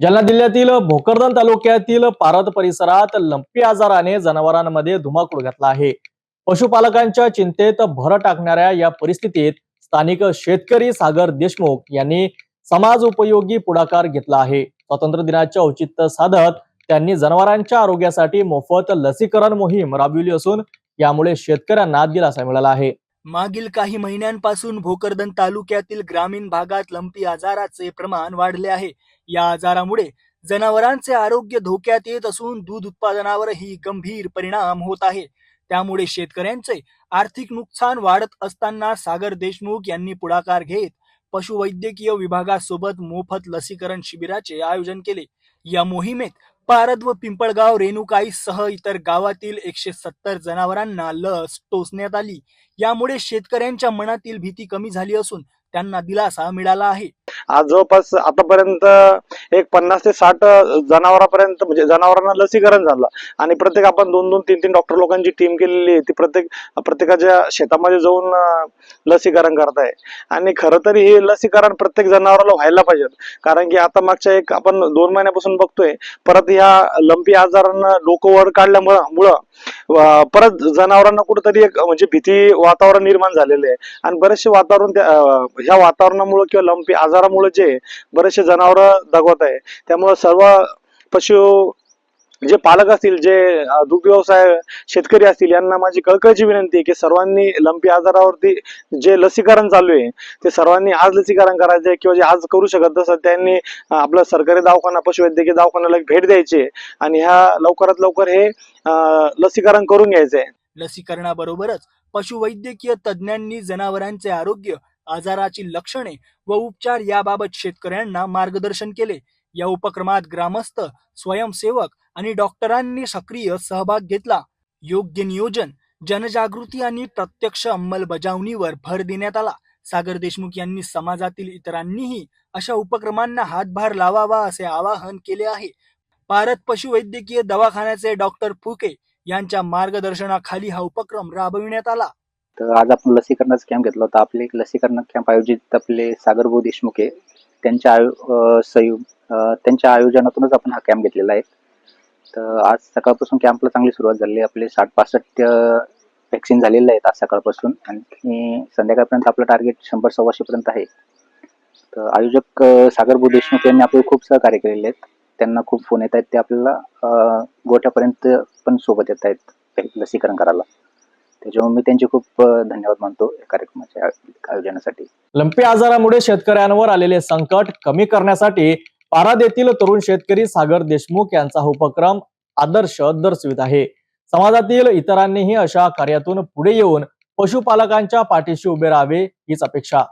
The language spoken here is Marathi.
जालना जिल्ह्यातील भोकरदन तालुक्यातील पारद परिसरात लंपी आजाराने जनावरांमध्ये धुमाकूळ घातला आहे. पशुपालकांच्या चिंतेत भर टाकणाऱ्या या परिस्थितीत स्थानिक शेतकरी सागर देशमुख यांनी समाज उपयोगी पुढाकार घेतला आहे. स्वातंत्र्य दिनाचे औचित्य साधत त्यांनी जनावरांच्या आरोग्यासाठी मोफत लसीकरण मोहीम राबविली असून यामुळे शेतकऱ्यांना दिलासा मिळाला आहे. मागील काही महिन्यांपासून भोकरदन तालुक्यातील ग्रामीण भागात लंपी आजाराचे प्रमाण वाढले आहे. या आजारामुळे जनावरांचे आरोग्य धोक्यात येत असून दूध उत्पादनावरही गंभीर परिणाम होत आहे. त्यामुळे शेतकऱ्यांचे आर्थिक नुकसान वाढत असताना सागर देशमुख यांनी पुढाकार घेत पशुवैद्यकीय विभागासोबत मोफत लसीकरण शिबिराचे आयोजन केले. या मोहिमेत पारद व पिंपळगाव रेणुकाई सह इतर गावातील एकशे सत्तर जनावरांना लस टोचण्यात आली. यामुळे शेतकऱ्यांच्या मनातील भीती कमी झाली असून त्यांना दिलासा मिळाला आहे. आज जवळपास आतापर्यंत एक पन्नास ते साठ जनावरांपर्यंत म्हणजे जनावरांना लसीकरण झालं. आणि प्रत्येक आपण दोन दोन तीन तीन डॉक्टर लोकांची टीम केलेली आहे. ती प्रत्येक प्रत्येकाच्या शेतामध्ये जाऊन लसीकरण करत आहे आणि खरं तरी हे लसीकरण प्रत्येक जनावराला व्हायला पाहिजे कारण की आता मागच्या एक आपण दोन महिन्यापासून बघतोय परत ह्या लंपी आजारांना लोक वर काढल्यामुळं मुळं परत जनावरांना कुठेतरी एक म्हणजे भीती वातावरण निर्माण झालेलं आहे. आणि बरेचसे वातावरण ह्या वातावरणामुळे किंवा लंपी आजारामुळे जे बरेचसे जनावर दगवत आहे त्यामुळे सर्व पशु जे पालक असतील जे अं, दूध व्यवसाय शेतकरी असतील यांना माझी कळकळीची विनंती आहे की सर्वांनी लंपी आजारावरती जे लसीकरण चालू आहे ते सर्वांनी आज लसीकरण करायचे किंवा जे आज करू शकत नसतात त्यांनी आपलं सरकारी दवाखाना पशुवैद्यकीय दवाखान्याला भेट द्यायची आणि ह्या लवकरात लवकर हे लसीकरण करून घ्यायचंय. लसीकरणाबरोबरच पशुवैद्यकीय तज्ज्ञांनी जनावरांचे आरोग्य आजाराची लक्षणे व उपचार याबाबत शेतकऱ्यांना मार्गदर्शन केले. या उपक्रमात ग्रामस्थ स्वयंसेवक आणि डॉक्टरांनी सक्रिय सहभाग घेतला. योग्य नियोजन जनजागृती आणि प्रत्यक्ष अंमलबजावणीवर भर देण्यात आला. सागर देशमुख यांनी समाजातील इतरांनीही अशा उपक्रमांना हातभार लावावा असे आवाहन केले आहे. भारत पशुवैद्यकीय दवाखान्याचे डॉक्टर फुके यांच्या मार्गदर्शनाखाली हा उपक्रम राबविण्यात आला. तर आज आपण लसीकरणाचा कॅम्प घेतला होता. आपले एक लसीकरण कॅम्प आयोजित आपले सागरभाऊ देशमुख आहे. त्यांच्या आयो अं, अं, त्यांच्या आयोजनातूनच आपण हा कॅम्प घेतलेला आहे. तर आज सकाळपासून कॅम्पला चांगली सुरुवात झाली. आपले साठ पासष्ट वॅक्सिन झालेले आहेत आज सकाळपासून. आणि संध्याकाळपर्यंत आपलं टार्गेट शंभर सव्वाशे पर्यंत आहे. तर आयोजक सागर सागरभाऊ देशमुख यांनी आपले खूप सहकार्य केलेले आहेत. त्यांना खूप फोन येत आहेत. ते आपल्याला गोठ्यापर्यंत पण सोबत येत आहेत लसीकरण करायला. त्याच्यामुळे मी त्यांचे खूप धन्यवाद मानतो या कार्यक्रमाच्या आयोजनासाठी. लंपी आजारामुळे शेतकऱ्यांवर आलेले संकट कमी करण्यासाठी पाराद येथील तरुण शेतकरी सागर देशमुख यांचा उपक्रम आदर्श दर्शवित आहे. समाजातील इतरांनीही अशा कार्यातून पुढे येऊन पशुपालकांच्या पाठीशी उभे राहावे हीच अपेक्षा.